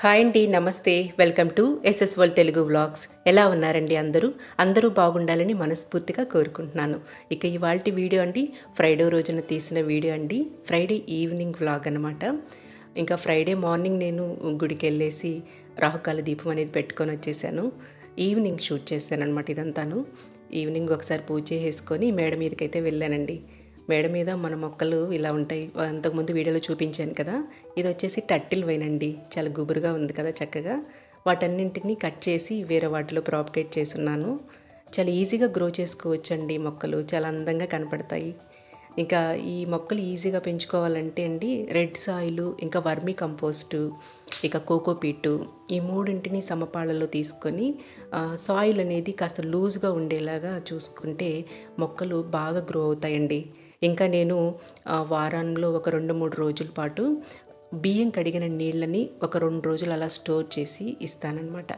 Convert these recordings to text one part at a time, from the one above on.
Hi అండి namaste. Welcome to SS world Telugu vlogs. ఎలా ఉన్నారండి అందరూ? అందరూ బాగుండాలని మనస్ఫూర్తిగా కోరుకుంటున్నాను. ఇక ఇవాళ వీడియో అండి ఫ్రైడే రోజున తీసిన వీడియో అండి. ఫ్రైడే ఈవినింగ్ వ్లాగ్ అనమాట ఇంకా ఫ్రైడే మార్నింగ్ నేను గుడికి వెళ్ళేసి రాహుకాల దీపం అనేది పెట్టుకొని వచ్చేసాను. ఈవినింగ్ షూట్ చేశాను అనమాట ఇదంతాను. ఈవినింగ్ ఒకసారి పూజ చేసుకొని మేడ మీదకైతే వెళ్ళానండి. మేడ మీద మన మొక్కలు ఇలా ఉంటాయి. అంతకుముందు వీడియోలో చూపించాను కదా. ఇది వచ్చేసి టట్టిల్ వైనండి చాలా గుబురుగా ఉంది కదా చక్కగా. వాటన్నింటినీ కట్ చేసి వేరే వాటిలో ప్రాపగేట్ చేస్తున్నాను. చాలా ఈజీగా గ్రో చేసుకోవచ్చండి మొక్కలు. చాలా అందంగా కనపడతాయి. ఇంకా ఈ మొక్కలు ఈజీగా పెంచుకోవాలంటే అండి రెడ్ సాయిలు ఇంకా వర్మీ కంపోస్టు ఇక కోకోపీటు ఈ మూడింటిని సమపాళలో తీసుకొని సాయిల్ అనేది కాస్త లూజ్గా ఉండేలాగా చూసుకుంటే మొక్కలు బాగా గ్రో అవుతాయండి. ఇంకా నేను వారంలో ఒక రెండు మూడు రోజుల పాటు బియ్యం కడిగిన నీళ్ళని ఒక రెండు రోజులు అలా స్టోర్ చేసి ఇస్తానన్నమాట.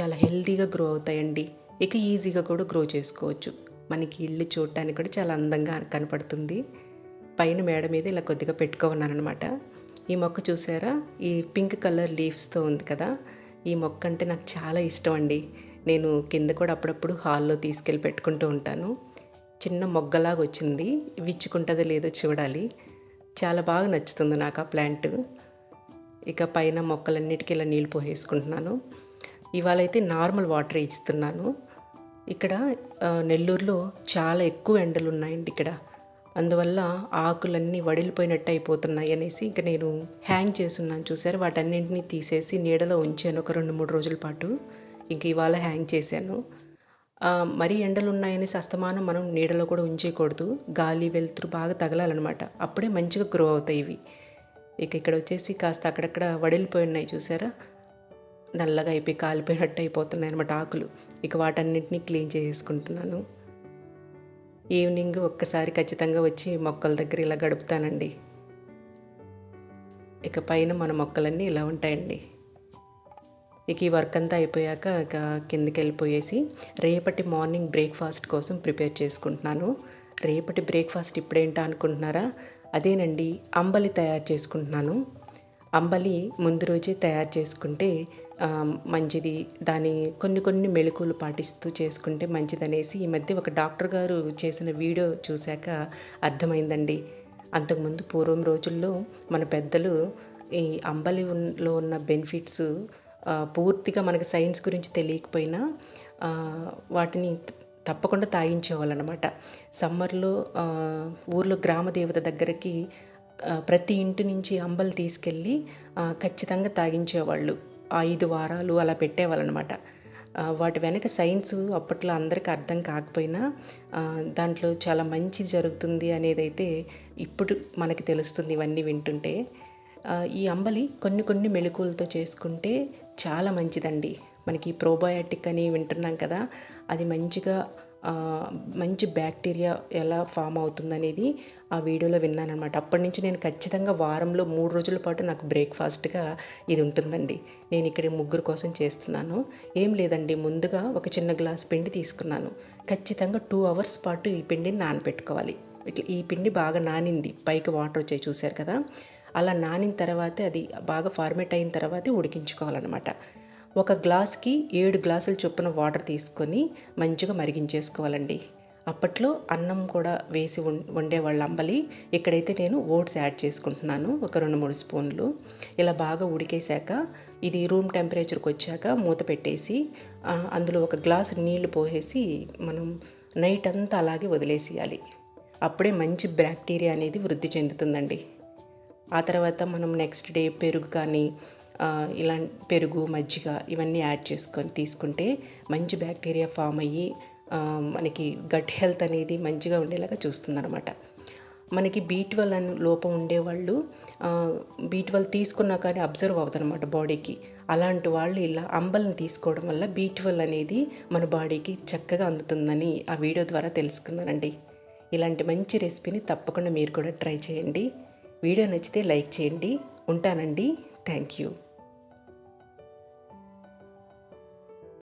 చాలా హెల్తీగా గ్రో అవుతాయండి. ఇక ఈజీగా కూడా గ్రో చేసుకోవచ్చు. మనకి ఇల్లు చూడటానికి కూడా చాలా అందంగా కనపడుతుంది. పైన మేడ మీద ఇలా కొద్దిగా పెట్టుకోన్నానమాట ఈ మొక్క చూసారా? ఈ పింక్ కలర్ లీవ్స్తో ఉంది కదా? ఈ మొక్క అంటే నాకు చాలా ఇష్టం అండి. నేను కింద కూడా అప్పుడప్పుడు హాల్లో తీసుకెళ్ళి పెట్టుకుంటూ ఉంటాను. చిన్న మొగ్గలాగా వచ్చింది. విచ్చుకుంటుందో లేదో చూడాలి. చాలా బాగా నచ్చుతుంది నాకు ఆ ప్లాంట్. ఇక పైన మొక్కలన్నిటికీ ఇలా నీళ్ళు పోసేసుకుంటున్నాను. ఇవాళ అయితే నార్మల్ వాటర్ ఇస్తున్నాను ఇక్కడ నెల్లూరులో చాలా ఎక్కువ ఎండలు ఉన్నాయండి ఇక్కడ. అందువల్ల ఆకులన్నీ వడిలిపోయినట్టు అయిపోతున్నాయి అనేసి ఇంకా నేను హ్యాంగ్ చేస్తున్నాను చూసారు? వాటన్నింటినీ తీసేసి నీడలో ఉంచాను ఒక రెండు మూడు రోజుల పాటు. ఇంక ఇవాళ హ్యాంగ్ చేశాను. మరీ ఎండలు ఉన్నాయని అస్తమానం మనం నీడలో కూడా ఉంచేయకూడదు. గాలి వెలుతురు బాగా తగలాలన్నమాట. అప్పుడే మంచిగా గ్రో అవుతాయి ఇవి. ఇక ఇక్కడ వచ్చేసి కాస్త అక్కడక్కడ వడిలిపోయి ఉన్నాయి చూసారా? నల్లగా అయిపోయి కాలిపోయినట్టు అయిపోతున్నాయి అనమాట ఆకులు. ఇక వాటన్నింటినీ క్లీన్ చేసుకుంటున్నాను ఈవినింగ్ ఒక్కసారి ఖచ్చితంగా వచ్చి మొక్కల దగ్గర ఇలా గడుపుతానండి. ఇక పైన మన మొక్కలన్నీ ఇలా ఉంటాయండి. ఇక ఈ వర్క్ అంతా అయిపోయాక ఇక కిందకి వెళ్ళిపోయేసి రేపటి మార్నింగ్ బ్రేక్ఫాస్ట్ కోసం ప్రిపేర్ చేసుకుంటున్నాను. రేపటి బ్రేక్ఫాస్ట్ ఇప్పుడేంటా అనుకుంటున్నారా? అదేనండి అంబలి తయారు చేసుకుంటున్నాను. అంబలి ముందు రోజే తయారు చేసుకుంటే మంచిది. దాని కొన్ని కొన్ని మెళుకులు పాటిస్తూ చేసుకుంటే మంచిదనేసి ఈ మధ్య ఒక డాక్టర్ గారు చేసిన వీడియో చూశాక అర్థమైందండి. అంతకుముందు పూర్వం రోజుల్లో మన పెద్దలు ఈ అంబలిలో ఉన్న బెనిఫిట్స్ పూర్తిగా మనకి సైన్స్ గురించి తెలియకపోయినా వాటిని తప్పకుండా తాగించేవాళ్ళనమాట. సమ్మర్లో ఊర్లో గ్రామ దేవత దగ్గరికి ప్రతి ఇంటి నుంచి అంబలు తీసుకెళ్ళి ఖచ్చితంగా తాగించేవాళ్ళు. ఐదు వారాలు అలా పెట్టేవాళ్ళనమాట. వాటి వెనక సైన్స్ అప్పట్లో అందరికీ అర్థం కాకపోయినా దాంట్లో చాలా మంచి జరుగుతుంది అనేది అయితే ఇప్పుడు మనకి తెలుస్తుంది ఇవన్నీ వింటుంటే. ఈ అంబలి కొన్ని కొన్ని మెళుకులతో చేసుకుంటే చాలా మంచిదండి. మనకి ప్రోబయాటిక్ అని వింటున్నాం కదా అది మంచిగా మంచి బ్యాక్టీరియా ఎలా ఫామ్ అవుతుందనేది ఆ వీడియోలో విన్నానమాట అప్పటి నుంచి నేను ఖచ్చితంగా వారంలో మూడు రోజుల పాటు నాకు బ్రేక్ఫాస్ట్గా ఇది ఉంటుందండి. నేను ఇక్కడ ముగ్గురు కోసం చేస్తున్నాను. ఏం లేదండి ముందుగా ఒక చిన్న గ్లాస్ పిండి తీసుకున్నాను. ఖచ్చితంగా టూ అవర్స్ పాటు ఈ పిండిని నానబెట్టుకోవాలి ఇట్లా ఈ పిండి బాగా నానింది. పైకి వాటర్ వచ్చాయి చూశారు కదా. అలా నానిన తర్వాత అది బాగా ఫార్మేట్ అయిన తర్వాతే ఉడికించుకోవాలన్నమాట. ఒక గ్లాస్కి ఏడు గ్లాసుల చొప్పున వాటర్ తీసుకొని మంచిగా మరిగించేసుకోవాలండి. అప్పట్లో అన్నం కూడా వేసి వండేవాళ్ళు అంబలి ఇక్కడైతే నేను ఓట్స్ యాడ్ చేసుకుంటున్నాను ఒక రెండు మూడు స్పూన్లు. ఇలా బాగా ఉడికేశాక ఇది రూమ్ టెంపరేచర్కి వచ్చాక మూత పెట్టేసి అందులో ఒక గ్లాస్ నీళ్ళు పోసేసి మనం నైట్ అంతా అలాగే వదిలేసేయాలి. అప్పుడే మంచి బ్యాక్టీరియా అనేది వృద్ధి చెందుతుందండి. ఆ తర్వాత మనం నెక్స్ట్ డే పెరుగు కానీ ఇలా పెరుగు మజ్జిగ ఇవన్నీ యాడ్ చేసుకొని తీసుకుంటే మంచి బ్యాక్టీరియా ఫామ్ అయ్యి మనకి గట్ హెల్త్ అనేది మంచిగా ఉండేలాగా చూస్తుందన్నమాట. మనకి బీ ట్వెల్వ్ అని లోపం ఉండేవాళ్ళు బీ ట్వెల్వ్ తీసుకున్నా కానీ అబ్జర్వ్ అవుతారనమాట బాడీకి అలాంటి వాళ్ళు ఇలా అంబల్ని తీసుకోవడం వల్ల బీ ట్వెల్వ్ అనేది మన బాడీకి చక్కగా అందుతుందని ఆ వీడియో ద్వారా తెలుసుకున్నానండి. ఇలాంటి మంచి రెసిపీని తప్పకుండా మీరు కూడా ట్రై చేయండి. వీడియో నచ్చితే లైక్ చేయండి. ఉంటానండి. Thank you.